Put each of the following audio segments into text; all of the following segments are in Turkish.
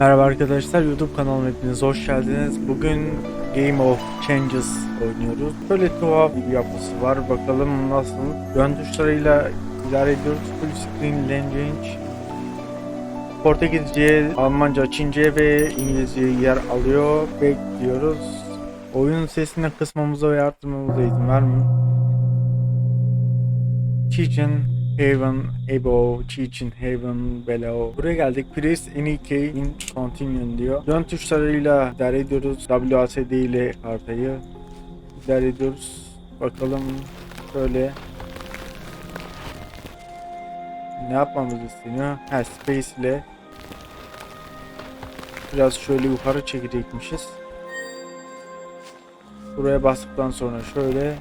Merhaba arkadaşlar YouTube kanalıma hepiniz hoş geldiniz. Bugün Game of Changes oynuyoruz. Böyle tuhaf bir yapısı var. Bakalım nasıl. Yön tuşlarıyla idare ediyoruz. Full screen language. Portekizce, Almanca, Çince ve İngilizce yer alıyor. Bekliyoruz. Oyun sesini kısmamıza ve arttırmamıza izin vermiyor. Chichen Haven, Above, Chichen Haven, Below. Buraya geldik. Any key in continue diyor. Yön tuşlarıyla idare ediyoruz. WASD ile haritayı idare ediyoruz. Bakalım şöyle ne yapmamız isteniyor? Ha space ile biraz şöyle yukarı çekecekmişiz. Buraya bastıktan sonra şöyle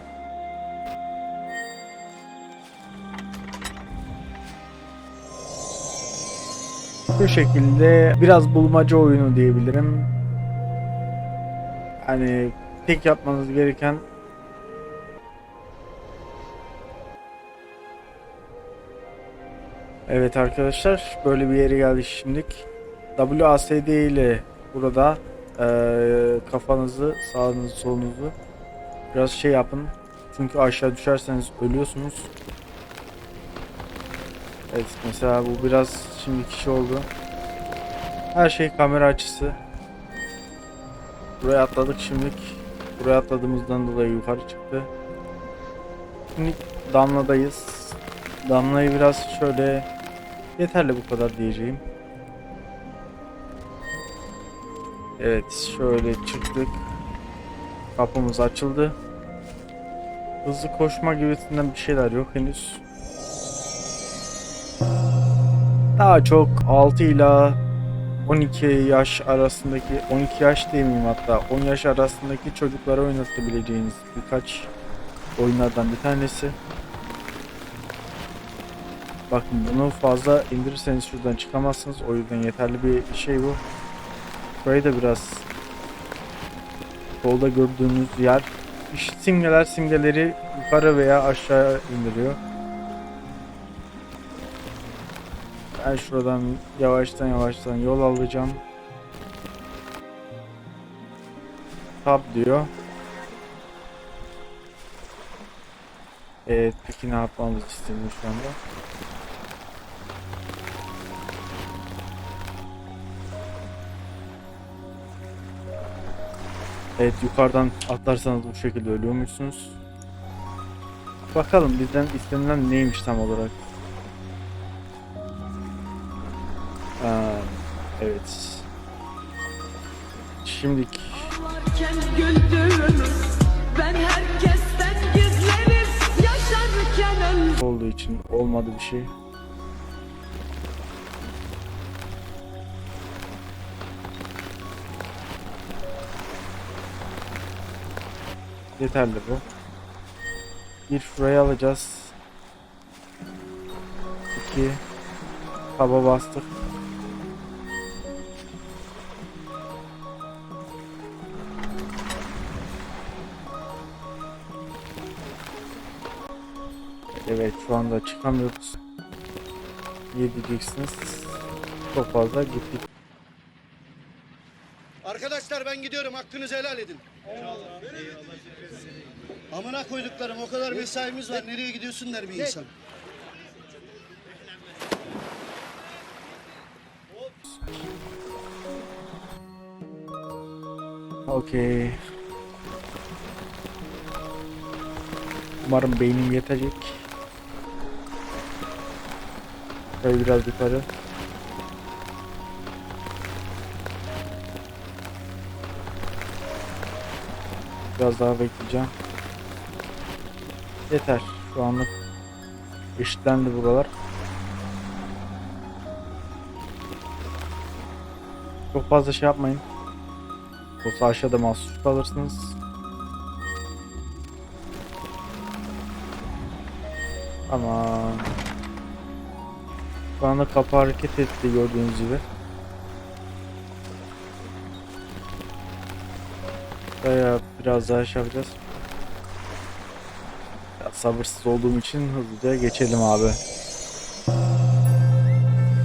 Bu şekilde biraz bulmaca oyunu diyebilirim. Hani tek yapmanız gereken Evet arkadaşlar böyle bir yere geldik şimdilik. WASD ile burada eee, kafanızı sağınızı solunuzu biraz şey yapın. Çünkü aşağı düşerseniz ölüyorsunuz. Evet mesela bu biraz şimdi kişi oldu. Her şey kamera açısı. Buraya atladık şimdilik. Buraya atladığımızdan dolayı yukarı çıktı. Şimdi damladayız. Damlayı biraz şöyle yeterli bu kadar diyeceğim. Evet şöyle çıktık. Kapımız açıldı. Hızlı koşma gibisinden bir şeyler yok henüz. Daha çok 6 ile 12 yaş arasındaki 12 yaş demeyeyim hatta 10 yaş arasındaki çocuklara oynatabileceğiniz birkaç oyunlardan bir tanesi. Bakın bunu fazla indirirseniz şuradan çıkamazsınız. O yüzden yeterli bir şey bu. Burayı da biraz solda gördüğünüz yer simgeler simgeleri yukarı veya aşağı indiriyor. Ben şuradan yavaştan yavaştan yol alacağım. Tab diyor. Evet peki ne yapmamız isteniyor şu anda? Evet yukarıdan atlarsanız bu şekilde ölüyormuşsunuz. Bakalım bizden istenilen neymiş tam olarak. Öldüm olduğu için olmadı bir şey. Yeterli bu. Bir şuraya alacağız. İki. Taba bastık. Evet şu anda çıkamıyoruz. Niye diyeceksiniz? Çok fazla gittik. Arkadaşlar ben gidiyorum hakkınızı helal edin. Amına koyduklarım o kadar mesaimiz var nereye gidiyorsun der bir insan. Okey. Umarım beynim yetecek. Şöyle biraz yukarı. Biraz daha bekleyeceğim. Yeter. Şu anlık eşitlendi buralar. Çok fazla şey yapmayın. Yoksa aşağıda mahsur kalırsınız. Aman. Şu anda kapı hareket etti gördüğünüz gibi. Buraya biraz daha yapacağız. Biraz sabırsız olduğum için hızlıca geçelim abi.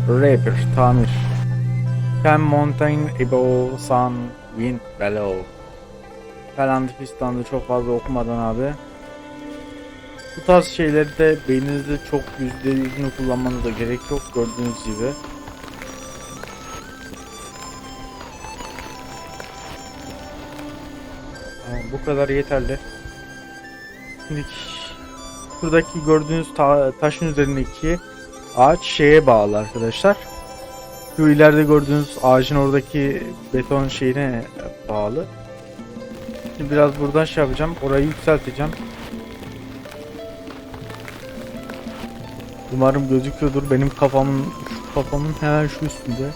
Rapper, tamir. Can mountain above sun wind below. Falan fistandı çok fazla okumadan abi. Bu tarz şeyleri de beyninizde çok yüzde yüzünü kullanmanıza gerek yok gördüğünüz gibi. Bu kadar yeterli. Şimdi buradaki gördüğünüz ta- taşın üzerindeki ağaç şeye bağlı arkadaşlar. Şu ileride gördüğünüz ağacın oradaki beton şeyine bağlı. Şimdi biraz buradan şey yapacağım. Orayı yükselteceğim. Umarım gözüküyordur. Benim kafamın kafamın hemen şu üstünde.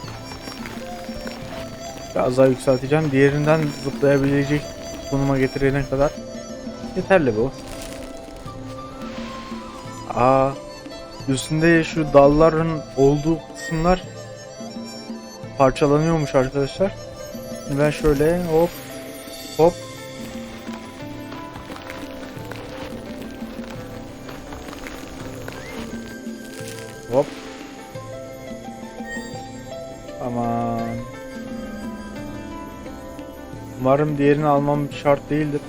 Biraz daha yükselteceğim. Diğerinden zıplayabilecek konuma getirene kadar yeterli bu. Aa, üstünde şu dalların olduğu kısımlar parçalanıyormuş arkadaşlar. Ben şöyle hop hop Umarım diğerini almam şart değildir.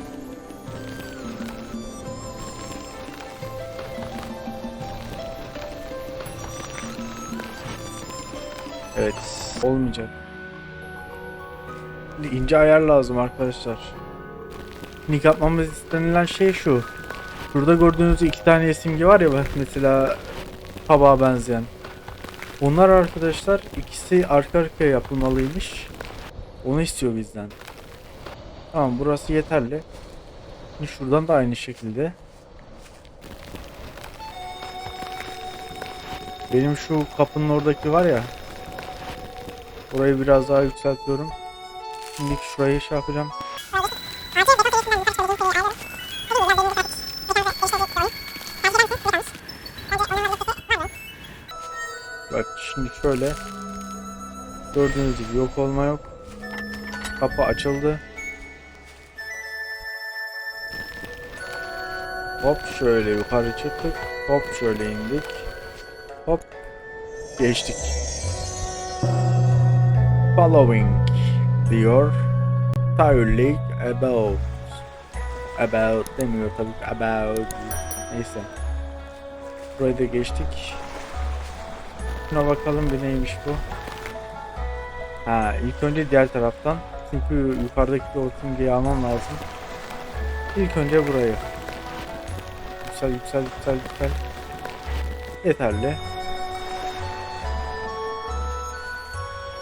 Evet, olmayacak. Şimdi ince ayar lazım arkadaşlar. Nick atmamız istenilen şey şu. Şurada gördüğünüz iki tane simge var ya mesela tabağa benzeyen. Onlar arkadaşlar ikisi arka arkaya yapılmalıymış. Onu istiyor bizden. Tamam burası yeterli. Şimdi şuradan da aynı şekilde. Benim şu kapının oradaki var ya. Orayı biraz daha yükseltiyorum. Şimdi şurayı şey yapacağım. Bak şimdi şöyle. Gördüğünüz gibi yok olma yok. Kapı açıldı. Hop şöyle yukarı çıktık. Hop şöyle indik. Hop geçtik. Following diyor. Lake about. About demiyor tabii about. Neyse. Burayı da geçtik. Şuna bakalım bir neymiş bu. Ha ilk önce diğer taraftan. Çünkü yukarıdaki o simgeyi almam lazım. İlk önce burayı. Yüksel yüksel yüksel yüksel. Yeterli.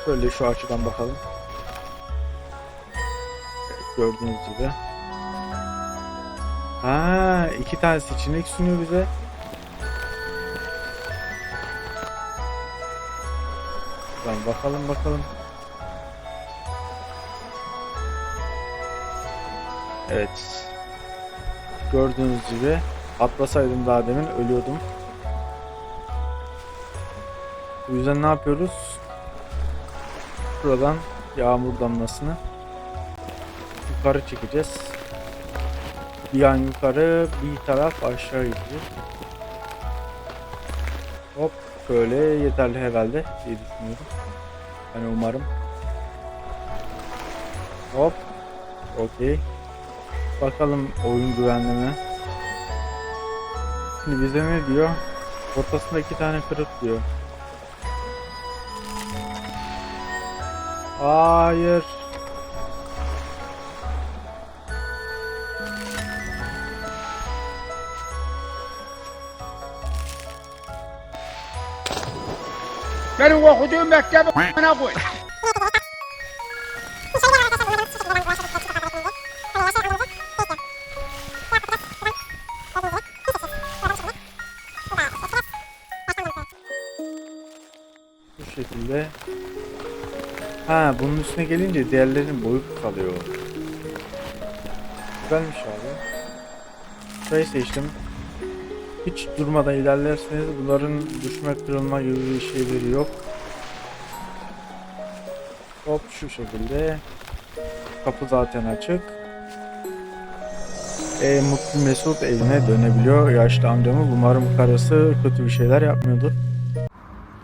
Şöyle şu açıdan bakalım. Gördüğünüz gibi. Ha, iki tane seçenek sunuyor bize. Lan bakalım bakalım. Evet. Gördüğünüz gibi atlasaydım daha demin ölüyordum. Bu yüzden ne yapıyoruz? Buradan yağmur damlasını yukarı çekeceğiz. Bir yan yukarı, bir taraf aşağı gidecek. Hop, böyle yeterli herhalde diye düşünüyorum. Yani umarım. Hop, okey. Bakalım oyun güvenli mi? Şimdi bize ne diyor? Ortasında iki tane kırık diyor. Hayır. Benim okuduğum mektebi koy. Şekilde. Ha bunun üstüne gelince diğerlerinin boyu kalıyor. Güzelmiş abi. Şurayı seçtim. Hiç durmadan ilerlerseniz bunların düşme kırılma gibi bir şeyleri yok. Hop şu şekilde. Kapı zaten açık. E, Mutlu Mesut evine dönebiliyor yaşlı amcamı. Umarım karısı kötü bir şeyler yapmıyordur.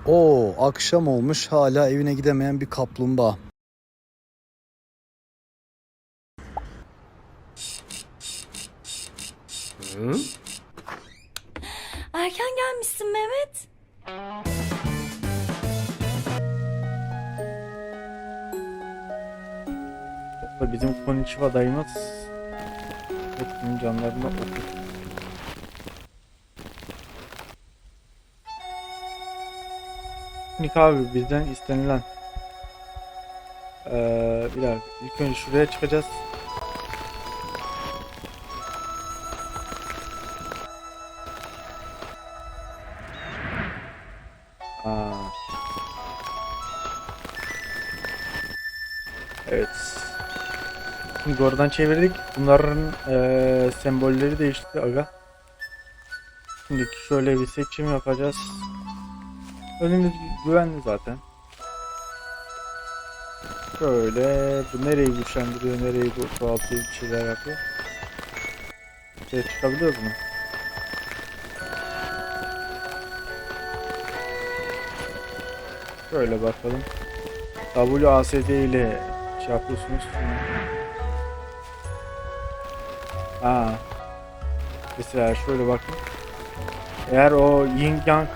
Oo akşam olmuş hala evine gidemeyen bir kaplumbağa. Erken gelmişsin Mehmet. Bizim Konichiwa dayımız hepsinin canlarına okur. Nick abi bizden istenilen ee, bir dakika ilk önce şuraya çıkacağız. Evet. Şimdi oradan çevirdik. Bunların eee, sembolleri değişti aga. Şimdi şöyle bir seçim yapacağız. Önümüz güvenli zaten. Şöyle bu nereyi güçlendiriyor, nereyi bu çoğaltıyor bir şeyler yapıyor. Şey çıkabiliyoruz mu? Şöyle bakalım. WASD ile şey yapıyorsunuz. Ha. Mesela şöyle bakın. Eğer o yin yang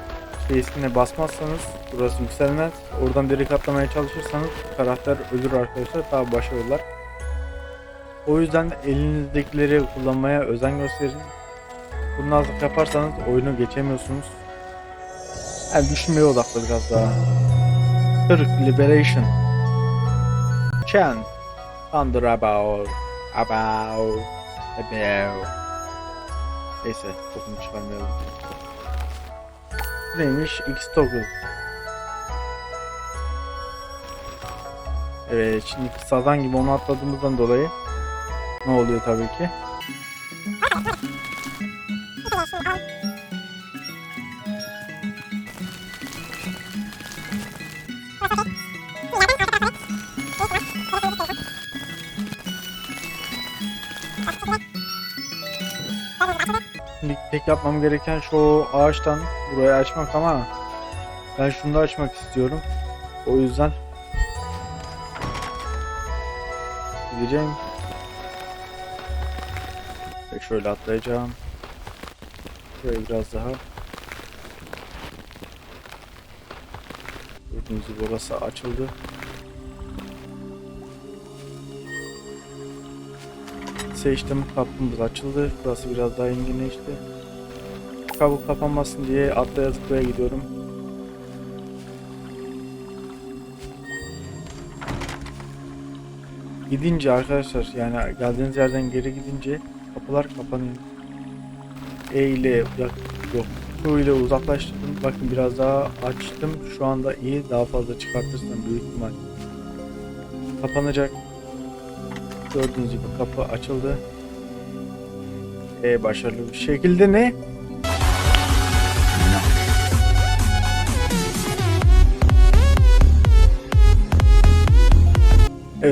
şeysine basmazsanız burası yükselmez. Oradan direkt atlamaya çalışırsanız karakter ölür arkadaşlar. Daha başarılılar. O yüzden elinizdekileri kullanmaya özen gösterin. Kurnazlık yaparsanız oyunu geçemiyorsunuz. Yani düşünmeye odaklı biraz daha. Türk Liberation. Chan. Thunder about. About. About. Neyse, kokunu çıkarmayalım. Neymiş? X toggle. Evet, şimdi sazan gibi onu atladığımızdan dolayı ne oluyor tabii ki? Tek yapmam gereken şu ağaçtan burayı açmak ama ben şunu da açmak istiyorum. O yüzden gideceğim. Ve şöyle atlayacağım. Şöyle biraz daha. Gördüğünüz gibi burası açıldı. Seçtim kapımız açıldı. Burası biraz daha enginleşti. Kabuk kapanmasın diye atlaya zıplaya gidiyorum. Gidince arkadaşlar yani geldiğiniz yerden geri gidince kapılar kapanıyor. E ile yok. Q ile uzaklaştırdım. Bakın biraz daha açtım. Şu anda iyi. Daha fazla çıkartırsam büyük ihtimal kapanacak. Gördüğünüz gibi kapı açıldı. E başarılı bir şekilde ne?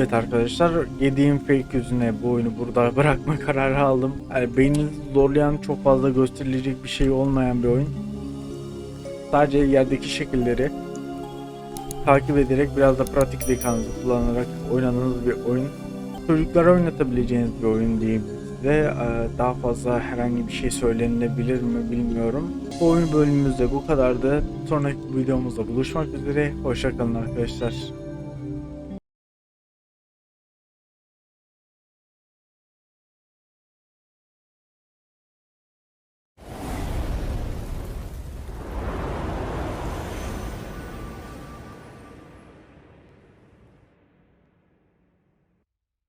Evet arkadaşlar yediğim fake yüzüne bu oyunu burada bırakma kararı aldım. Yani beyninizi zorlayan çok fazla gösterilecek bir şey olmayan bir oyun. Sadece yerdeki şekilleri takip ederek biraz da pratik zekanızı kullanarak oynadığınız bir oyun. Çocuklara oynatabileceğiniz bir oyun diyeyim size. Ee, Daha fazla herhangi bir şey söylenilebilir mi bilmiyorum. Bu oyun bölümümüzde bu kadardı. Sonraki videomuzda buluşmak üzere. Hoşçakalın arkadaşlar.